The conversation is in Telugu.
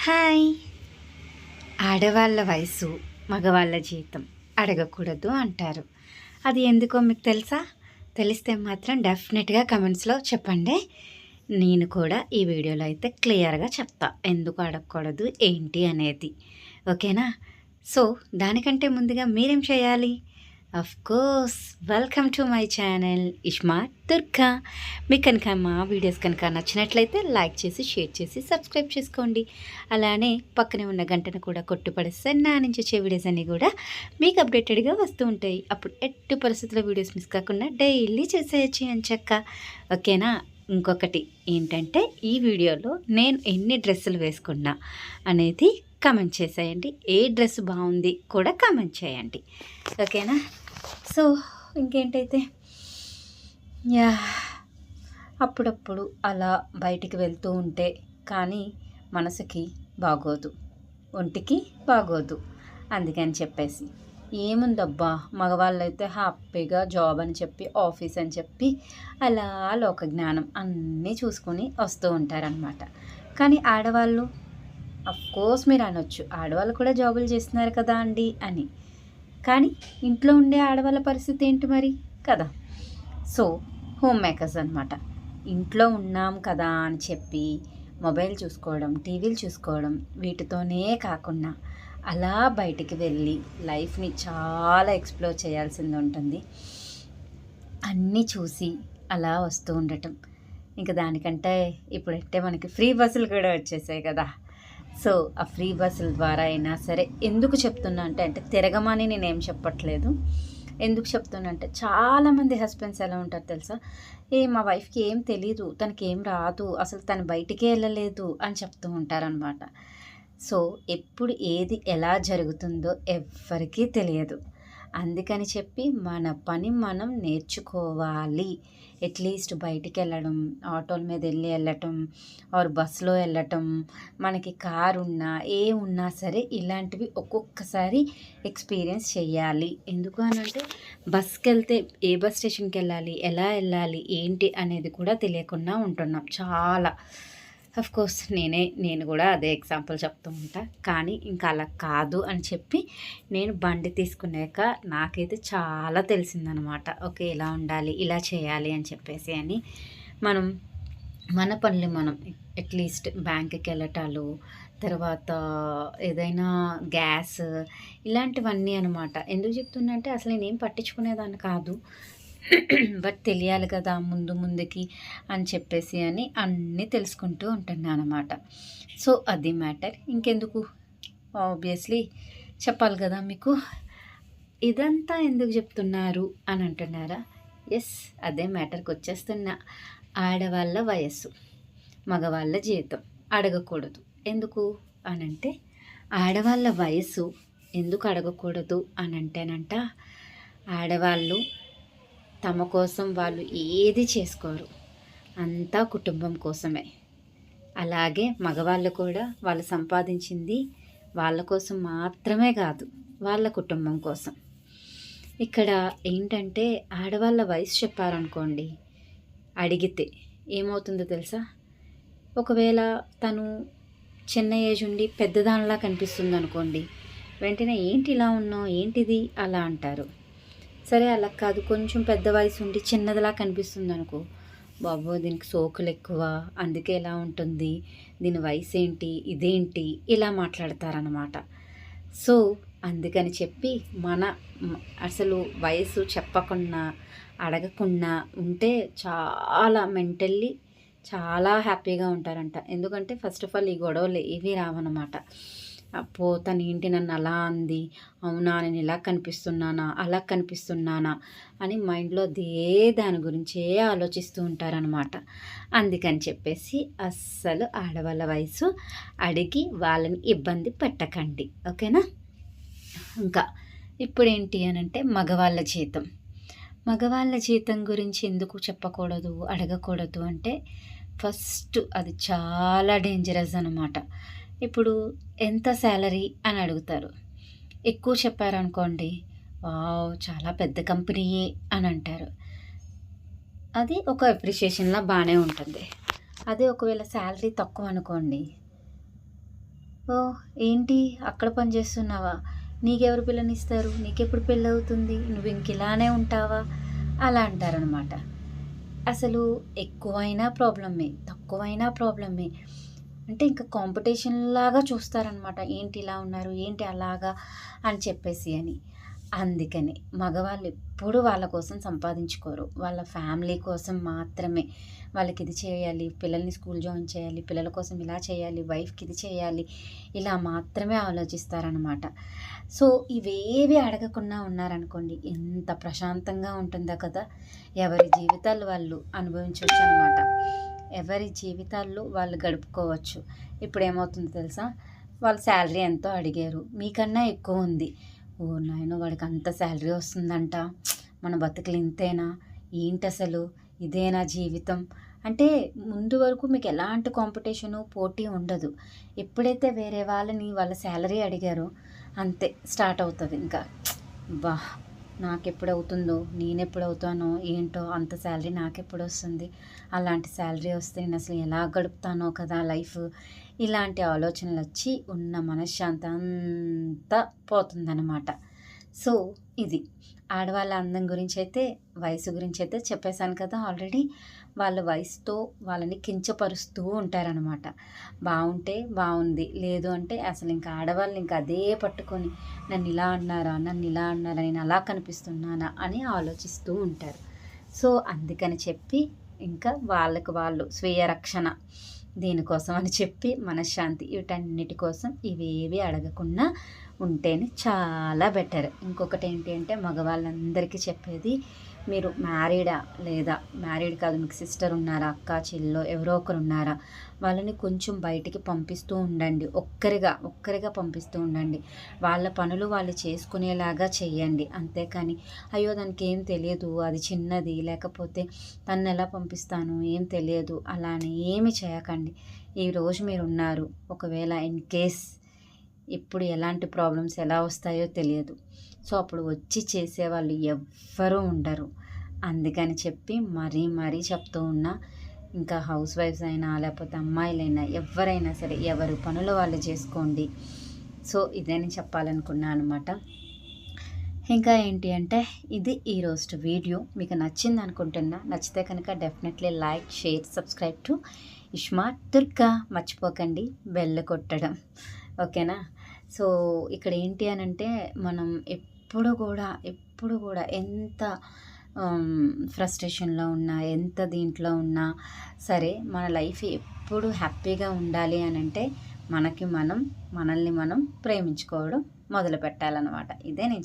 హాయ్. ఆడవాళ్ళ వయసు మగవాళ్ళ జీతం అడగకూడదు అంటారు. అది ఎందుకో మీకు తెలుసా? తెలిస్తే మాత్రం డెఫినెట్గా కమెంట్స్లో చెప్పండి. నేను కూడా ఈ వీడియోలో అయితే క్లియర్గా చెప్తా. ఎందుకు అడగకూడదు ఏంటి అనేది. ఓకేనా? సో దానికంటే ముందుగా మీరేం చేయాలి? Of course welcome to my channel Ishma Durga మీకు కనుక మా వీడియోస్ కనుక నచ్చినట్లయితే లైక్ చేసి షేర్ చేసి సబ్స్క్రైబ్ చేసుకోండి. అలానే పక్కనే ఉన్న గంటను కూడా కొట్టుపడేస్తే నా నుంచి వచ్చే వీడియోస్ అన్నీ కూడా మీకు అప్డేటెడ్గా వస్తూ ఉంటాయి. అప్పుడు ఎట్టు పరిస్థితుల్లో వీడియోస్ మిస్ కాకుండా డైలీ చేసేయచ్చు అని చెక్క. ఓకేనా ఇంకొకటి ఏంటంటే ఈ వీడియోలో నేను ఎన్ని డ్రెస్సులు వేసుకున్నా అనేది కమెంట్ చేసేయండి. ఏ డ్రెస్ బాగుంది కూడా కమెంట్ చేయండి. ఓకేనా? సో ఇంకేంటైతే? యా అప్పుడప్పుడు అలా బయటికి వెళ్తూ ఉంటే కానీ మనసుకి బాగోదు. ఒంటికి బాగోదు. అందుకని చెప్పేసి. ఏముందబ్బా? మగవాళ్ళు అయితే హ్యాపీగా జాబ్ అని చెప్పి ఆఫీస్ అని చెప్పి అలా లోక జ్ఞానం అన్నీ చూసుకొని వస్తూ ఉంటారనమాట కానీ ఆడవాళ్ళు కోర్స్ మీరు అనొచ్చు. ఆడవాళ్ళు కూడా జాబులు చేస్తున్నారు కదా అండి అని. కానీ ఇంట్లో ఉండే ఆడవాళ్ళ పరిస్థితి ఏంటి మరి? కదా. సో హోమ్ మేకర్స్ అనమాట ఇంట్లో ఉన్నాం కదా అని చెప్పి మొబైల్ చూసుకోవడం టీవీలు చూసుకోవడం వీటితోనే కాకుండా అలా బయటికి వెళ్ళి లైఫ్ని చాలా ఎక్స్ప్లోర్ చేయాల్సింది ఉంటుంది. అన్నీ చూసి అలా వస్తూ ఉండటం. ఇంకా దానికంటే ఇప్పుడంటే మనకి ఫ్రీ బస్సులు కూడా వచ్చేసాయి కదా. సో ఆ ఫ్రీ బస్సుల ద్వారా అయినా సరే ఎందుకు చెప్తున్నా అంటే అంటే తిరగమని నేనేం చెప్పట్లేదు. ఎందుకు చెప్తున్నా అంటే చాలామంది హస్బెండ్స్ ఎలా ఉంటారు తెలుసా? ఏ మా వైఫ్కి ఏం తెలీదు తనకి ఏం రాదు అసలు తను బయటికే వెళ్ళలేదు అని చెప్తూ ఉంటారనమాట. సో ఎప్పుడు ఏది ఎలా జరుగుతుందో ఎవ్వరికీ తెలియదు. అందుకని చెప్పి మన పని మనం నేర్చుకోవాలి. అట్లీస్ట్ బయటికి వెళ్ళడం ఆటోల మీద వెళ్ళి వెళ్ళటం ఆర్ బస్సులో వెళ్ళటం మనకి కారు ఉన్నా ఏ ఉన్నా సరే ఇలాంటివి ఒక్కొక్కసారి ఎక్స్పీరియన్స్ చేయాలి ఎందుకు అని అంటే బస్కి వెళ్తే ఏ బస్ స్టేషన్కి వెళ్ళాలి ఎలా వెళ్ళాలి ఏంటి అనేది కూడా తెలియకుండా ఉంటున్నాం. చాలా కోర్స్ నేనే నేను కూడా అదే ఎగ్జాంపుల్ చెప్తూ ఉంటా. కానీ ఇంకా అలా కాదు అని చెప్పి నేను బండి తీసుకున్నాక నాకైతే చాలా తెలిసిందనమాట. ఓకే ఇలా ఉండాలి ఇలా చేయాలి అని చెప్పేసి అని. మనం మన పనులు మనం అట్లీస్ట్ బ్యాంక్కి వెళ్ళటాలు తర్వాత ఏదైనా గ్యాస్ ఇలాంటివన్నీ అనమాట. ఎందుకు చెప్తున్నా అంటే అసలు నేనేం పట్టించుకునేదాన్ని కాదు. బట్ తెలియాలి కదా ముందు ముందుకి అని చెప్పేసి అని అన్నీ తెలుసుకుంటూ ఉంటున్నాను అనమాట సో అది మ్యాటర్. ఇంకెందుకు? ఆబ్వియస్లీ చెప్పాలి కదా మీకు. ఇదంతా ఎందుకు చెప్తున్నారు అని అంటున్నారా? ఎస్ అదే మ్యాటర్కి వచ్చేస్తున్నా. ఆడవాళ్ళ వయస్సు మగవాళ్ళ జీవితం. అడగకూడదు. ఎందుకు? అనంటే ఆడవాళ్ళ వయస్సు ఎందుకు అడగకూడదు అని అంటేనంట ఆడవాళ్ళు తమ కోసం వాళ్ళు ఏది చేసుకోరు. అంతా కుటుంబం కోసమే. అలాగే మగవాళ్ళు కూడా వాళ్ళు సంపాదించింది వాళ్ళ కోసం మాత్రమే కాదు వాళ్ళ కుటుంబం కోసం. ఇక్కడ ఏంటంటే ఆడవాళ్ళ వయసు చెప్పారనుకోండి అడిగితే ఏమవుతుందో తెలుసా? ఒకవేళ తను చిన్న ఏజ్ ఉండి పెద్దదానిలా కనిపిస్తుంది అనుకోండి వెంటనే ఏంటి ఇలా ఉన్నావు ఏంటిది అలా అంటారు. సరే అలా కాదు. కొంచెం పెద్ద వయసు ఉండి చిన్నదిలా కనిపిస్తుంది అనుకో బాబో దీనికి సోకులు ఎక్కువ. అందుకే ఎలా ఉంటుంది. దీని వయసు ఏంటి ఇదేంటి? ఇలా మాట్లాడతారనమాట సో అందుకని చెప్పి మన అసలు వయసు చెప్పకుండా అడగకుండా ఉంటే చాలా మెంటల్లీ చాలా హ్యాపీగా ఉంటారంట. ఎందుకంటే ఫస్ట్ ఆఫ్ ఆల్ ఈ గొడవలు ఏవి రావన్నమాట. అప్పో తను ఏంటి నన్ను అలా అంది. అవునా నేను ఇలా కనిపిస్తున్నానా అలా కనిపిస్తున్నానా అని మైండ్లో అదే దాని గురించే ఆలోచిస్తూ ఉంటారనమాట అందుకని చెప్పేసి అస్సలు ఆడవాళ్ళ వయసు అడిగి వాళ్ళని ఇబ్బంది పెట్టకండి. ఓకేనా? ఇంకా ఇప్పుడు ఏంటి అని అంటే మగవాళ్ళ జీతం. మగవాళ్ళ జీతం గురించి ఎందుకు చెప్పకూడదు అడగకూడదు అంటే ఫస్ట్ అది చాలా డేంజరస్ అనమాట ఇప్పుడు ఎంత శాలరీ అని అడుగుతారు. ఎక్కువ చెప్పారనుకోండి వావ్ చాలా పెద్ద కంపెనీయే అని అంటారు. అది ఒక అప్రిషియేషన్లా బాగానే ఉంటుంది. అదే ఒకవేళ శాలరీ తక్కువ అనుకోండి ఓ ఏంటి? అక్కడ పని చేస్తున్నావా? నీకెవరు పిల్లనిస్తారు? నీకెప్పుడు పెళ్ళి అవుతుంది నువ్వు ఇంక ఇలానే ఉంటావా? అలా అంటారనమాట. అసలు ఎక్కువైనా ప్రాబ్లమే తక్కువైనా ప్రాబ్లమే. అంటే ఇంకా కాంపిటీషన్ లాగా చూస్తారనమాట ఏంటి ఇలా ఉన్నారు? ఏంటి అలాగా? అని చెప్పేసి అని. అందుకని మగవాళ్ళు ఎప్పుడు వాళ్ళ కోసం సంపాదించుకోరు. వాళ్ళ ఫ్యామిలీ కోసం మాత్రమే. వాళ్ళకి ఇది చేయాలి పిల్లల్ని స్కూల్ జాయిన్ చేయాలి పిల్లల కోసం ఇలా చేయాలి వైఫ్కి ఇది చేయాలి ఇలా మాత్రమే ఆలోచిస్తారనమాట సో ఇవేవి అడగకుండా ఉన్నారనుకోండి ఎంత ప్రశాంతంగా ఉంటుందో కదా! ఎవరి జీవితాలు వాళ్ళు అనుభవించవచ్చు అనమాట ఎవరి జీవితాల్లో వాళ్ళు గడుపుకోవచ్చు. ఇప్పుడు ఏమవుతుందో తెలుసా? వాళ్ళ శాలరీ ఎంతో అడిగారు. మీకన్నా ఎక్కువ ఉంది. ఓ నాయన వాడికి అంత శాలరీ వస్తుందంట. మన బతుకులు ఇంతేనా? ఏంటి అసలు? ఇదేనా జీవితం? అంటే ముందు వరకు మీకు ఎలాంటి కాంపిటీషను పోటీ ఉండదు. ఎప్పుడైతే వేరే వాళ్ళని వాళ్ళ శాలరీ అడిగారో అంతే స్టార్ట్ అవుతుంది ఇంకా. బా నాకెప్పుడు అవుతుందో నేను ఎప్పుడు అవుతానో ఏంటో అంత శాలరీ నాకెప్పుడు వస్తుంది అలాంటి శాలరీ వస్తే నేను అసలు ఎలా గడుపుతానో కదా లైఫ్. ఇలాంటి ఆలోచనలు వచ్చి ఉన్న మనశ్శాంతి అంతా పోతుందన్నమాట. సో ఇది. ఆడవాళ్ళ అందం గురించి అయితే వయసు గురించి అయితే చెప్పేశాను కదా ఆల్రెడీ. వాళ్ళ వయసుతో వాళ్ళని కించపరుస్తూ ఉంటారనమాట బాగుంటే బాగుంది లేదు అంటే అసలు ఇంకా ఆడవాళ్ళు ఇంకా అదే పట్టుకొని నన్ను ఇలా అన్నారా నన్ను ఇలా అన్నారా నేను అలా కనిపిస్తున్నానా అని ఆలోచిస్తూ ఉంటారు. సో అందుకని చెప్పి ఇంకా వాళ్ళకు వాళ్ళు స్వీయ రక్షణ దీనికోసం అని చెప్పి మనశ్శాంతి వీటన్నిటి కోసం ఇవేవి అడగకుండా ఉంటేనే చాలా బెటర్. ఇంకొకటి ఏంటి అంటే మగవాళ్ళందరికీ చెప్పేది మీరు మ్యారీడా లేదా మ్యారీడ్ కాదు మీకు సిస్టర్ ఉన్నారా అక్క చెల్లో ఎవరో ఒకరు ఉన్నారా వాళ్ళని కొంచెం బయటికి పంపిస్తూ ఉండండి. ఒక్కరిగా ఒక్కరిగా పంపిస్తూ ఉండండి. వాళ్ళ పనులు వాళ్ళు చేసుకునేలాగా చేయండి అంతేకాని అయ్యో దానికి ఏం తెలియదు అది చిన్నది లేకపోతే తను ఎలా పంపిస్తాను ఏం తెలియదు అలా అని ఏమి చేయకండి. ఈరోజు మీరు ఉన్నారు ఒకవేళ ఇన్ కేస్ ఇప్పుడు ఎలాంటి ప్రాబ్లమ్స్ ఎలా వస్తాయో తెలియదు. సో అప్పుడు వచ్చి చేసేవాళ్ళు ఎవ్వరూ ఉండరు. అందుకని చెప్పి మరీ మరీ చెప్తూ ఉన్నా ఇంకా హౌస్ వైఫ్స్ అయినా లేకపోతే అమ్మాయిలైనా ఎవరైనా సరే ఎవరు పనులు వాళ్ళు చేసుకోండి. సో ఇదేని చెప్పాలనుకున్నా అనమాట ఇంకా ఏంటి అంటే ఇది ఈరోజు వీడియో. మీకు నచ్చింది అనుకుంటున్నా నచ్చితే కనుక definitely like share subscribe to Ishma Durga. మర్చిపోకండి బెల్ల కొట్టడం. ఓకేనా? సో ఇక్కడ ఏంటి అని అంటే మనం ఎప్పుడు కూడా ఎప్పుడు కూడా ఎంత ఫ్రస్ట్రేషన్లో ఉన్నా ఎంత దీంట్లో ఉన్నా సరే మన లైఫ్ ఎప్పుడు హ్యాపీగా ఉండాలి అని అంటే మనకి మనం మనల్ని మనం ప్రేమించుకోవడం మొదలు పెట్టాలన్నమాట ఇదే నేను